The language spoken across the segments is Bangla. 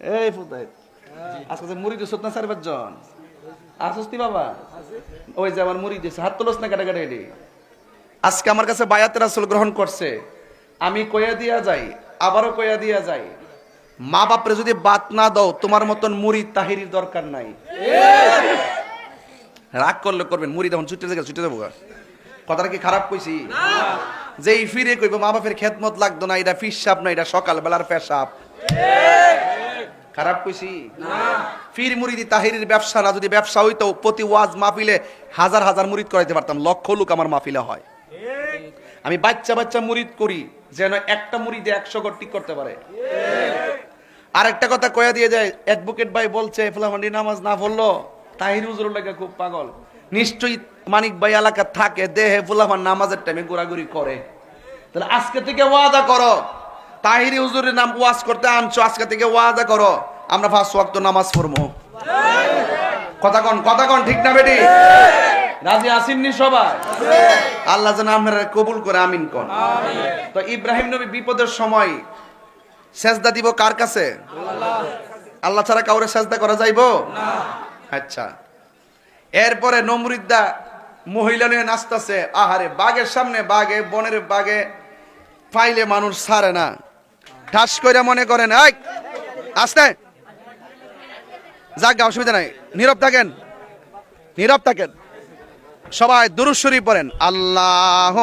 এই ফুতাই আজকে মুড়ি দিছ না চার পাঁচজন আসুস তি বাবা? ওই যে আমার মুড়ি দিছে, হাত তুলস না কাটা কাটা আজকে আমার কাছে বায়াতের আসল গ্রহণ করছে। আমি কয়া দিয়া যাই, আবারও কয়া দিয়া যাই। মা বাপরে যদি বাত না দাও, তোমার মতন মুড়ি তাহিরির দরকার নাই। রাগ করলে করবেন, মুড়ি তখন ছুটে যাবে, ছুটে যাব কথাটা কি খারাপ কইছি? এই ফিরে কইব, মা বাপের খেদমত লাগতো না, এটা ফিসাপ না, এটা সকাল বেলার পেশাব। খারাপ কইছি? ফির মুরিদি তাহিরির ব্যবসা না, যদি ব্যবসা হইতো, প্রতি ওয়াজ মাহফিলে হাজার হাজার মুরিদ করাইতে পারতাম, লক্ষ লোক আমার মাহফিলে হয়। আমি বাচ্চা বাচ্চা মুরিদ করি, যেন একটা মুরিদে একশো গড় টিক করতে পারে। আরেকটা কথা কয়া দিয়ে যায় অ্যাডভোকেট ভাই বলছে ফুলাফান্ডি নামাজ না পড়ল? তাহির হুজুর লাগে খুব পাগল। নিশ্চয়ই মানিক ভাই এলাকা থাকে, দেহে ফুলাফান নামাজের টাইমে ঘোরাঘুরি করে। তাহলে আজকে থেকে ওয়াদা করো তাহিরি হুজুরের নাম ওয়াজ করতে আনছো, আজকে থেকে ওয়াজা করো। আমরা ফার্স্ট ওয়াক্ত নামাজ পড়ব। কথা কন কথা কন, ঠিক না বেটি? রাজি আসিননি সবাই? আল্লাহ যেন আপনারা কবুল করে, আমিন কন। তো ইব্রাহিম নবী বিপদের সময় সেজদা দিব কার কাছে? আল্লাহ ছাড়া কাউরে সেজদা করা যাইবো? আচ্ছা। এরপরে নমরিদ্দা মহিলা নিয়ে নাচতেছে। আহারে, বাঘের সামনে বাঘে, বনের বাঘে, পাইলে মানুষ ছাড়ে না। ঠাস করে মনে করেন এই আসতে। যাক গা, অসুবিধা নাই। নীরব থাকেন নীরব থাকেন। সবাই দুরুশ্বরী পড়েন। আল্লাহ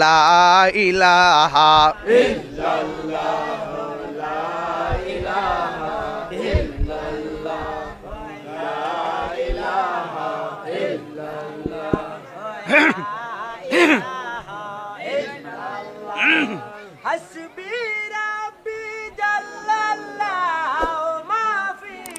লা ইলাহা حسبي ربي جل الله وما في